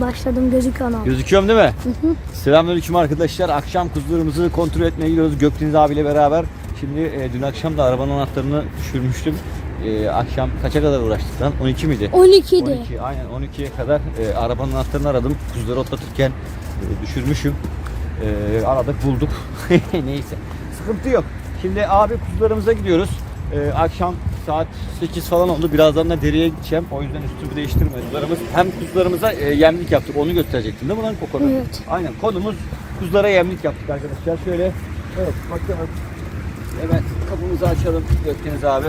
Başladım gözüküyor abi. Gözüküyorum değil mi? Selamünaleyküm arkadaşlar. Akşam kuzularımızı kontrol etmeye gidiyoruz Gökdeniz abiyle beraber. Şimdi e, dün akşam da arabanın anahtarını düşürmüştüm. E, akşam kaça kadar uğraştık lan? 12 miydi? 12'de. 12 aynen 12'ye kadar e, arabanın anahtarını aradım. Kuzuları otlatırken e, düşürmüşüm. E, aradık bulduk. Neyse. Sıkıntı yok. Şimdi abi kuzularımıza gidiyoruz. E, akşam saat 8 falan oldu. Birazdan da deriye gideceğim. O yüzden üstümü değiştirmedim. Kuzularımız, hem kuzularımıza e, yemlik yaptık. Onu gösterecektim değil mi lan Koko'nun? Evet. Aynen. Konumuz kuzulara yemlik yaptık arkadaşlar. Şöyle evet bakalım. Evet kapımızı açalım Gökdeniz abi.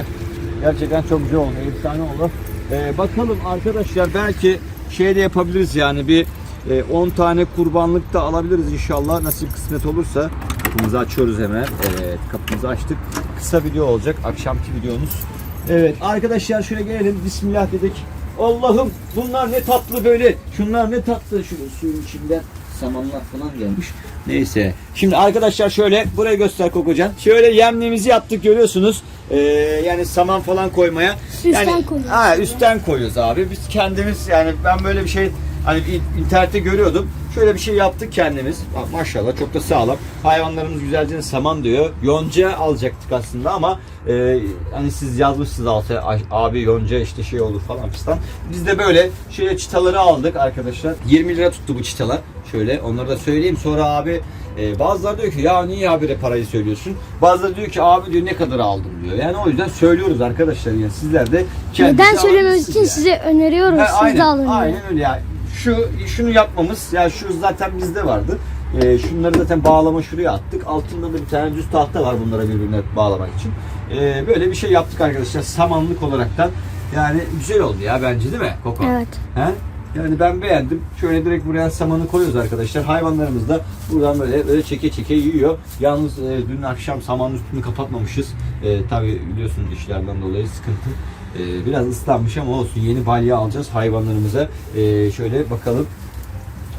Gerçekten çok güzel oldu. Efsane oldu. Ee, bakalım arkadaşlar belki şey de yapabiliriz yani bir e, 10 tane kurbanlık da alabiliriz inşallah nasip kısmet olursa. Kapımızı açıyoruz hemen. Evet kapımızı açtık. Kısa video olacak akşamki videomuz. Evet arkadaşlar şöyle gelelim. Bismillah dedik. Allah'ım bunlar ne tatlı böyle. Şunlar ne tatlı. Şu suyun içinden samanlar falan gelmiş. Neyse. Şimdi arkadaşlar şöyle buraya göster Kokocan. Şöyle yemliğimizi yaptık görüyorsunuz. Ee, yani saman falan koymaya. Üstten yani, koyuyoruz. Ha, üstten koyuyoruz abi. Biz kendimiz yani ben böyle bir şey hani in- internette görüyordum. Şöyle bir şey yaptık kendimiz. Bak, maşallah çok da sağlam. Hayvanlarımız güzelce saman diyor. Yonca alacaktık aslında ama e, hani siz yazmışsınız altı abi yonca işte şey olur falan fistan. Biz de böyle şöyle çıtaları aldık arkadaşlar. 20 lira tuttu bu çıtalar. Şöyle onları da söyleyeyim. Sonra abi e, bazıları diyor ki ya niye habire parayı söylüyorsun? Bazıları diyor ki abi diyor ne kadar aldım diyor. Yani o yüzden söylüyoruz arkadaşlar. Yani sizler de Neden söylememiz için yani. size öneriyoruz. Ha, Siz aynen, de alın. Aynen öyle ya. Şu şunu yapmamız ya şu zaten bizde vardı. Ee, şunları zaten bağlama şuraya attık. Altında da bir tane düz tahta var bunlara birbirine bağlamak için. Ee, böyle bir şey yaptık arkadaşlar samanlık olaraktan. Yani güzel oldu ya bence değil mi Koko? Evet. He? Yani ben beğendim. Şöyle direkt buraya samanı koyuyoruz arkadaşlar. Hayvanlarımız da buradan böyle böyle çeke çeke yiyor. Yalnız e, dün akşam samanın üstünü kapatmamışız. E, Tabi biliyorsunuz işlerden dolayı sıkıntı. E, biraz ıslanmış ama olsun. Yeni balya alacağız hayvanlarımıza. E, şöyle bakalım.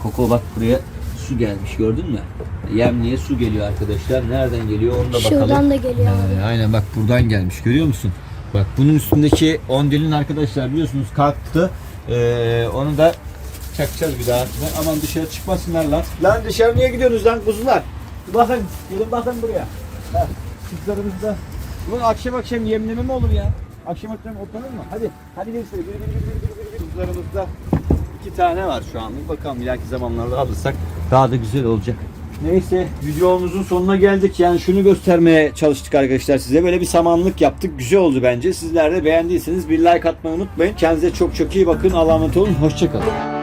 Koko bak buraya su gelmiş gördün mü? Yemliğe su geliyor arkadaşlar. Nereden geliyor onu da bakalım. Şuradan da geliyor abi. Ee, aynen bak buradan gelmiş görüyor musun? Bak bunun üstündeki ondilin arkadaşlar biliyorsunuz kalktı. Ee, onu da çakacağız bir daha. Aman dışarı çıkmasınlar lan. Lan dışarı niye gidiyorsunuz lan kuzular? Bakın gelin bakın buraya. Ha, Kızlarımız da. Bunun akşam akşam yemleme mi olur ya? Akşam akşam otlanır mı? Hadi. Hadi gelin şöyle. Biri, biri, biri, biri, biri. Kuzularımızda iki tane var şu anlık. Bakalım ileriki zamanlarda alırsak daha da güzel olacak. Neyse videomuzun sonuna geldik. Yani şunu göstermeye çalıştık arkadaşlar size. Böyle bir samanlık yaptık. Güzel oldu bence. Sizler de beğendiyseniz bir like atmayı unutmayın. Kendinize çok çok iyi bakın. Allah'a emanet olun. Hoşçakalın.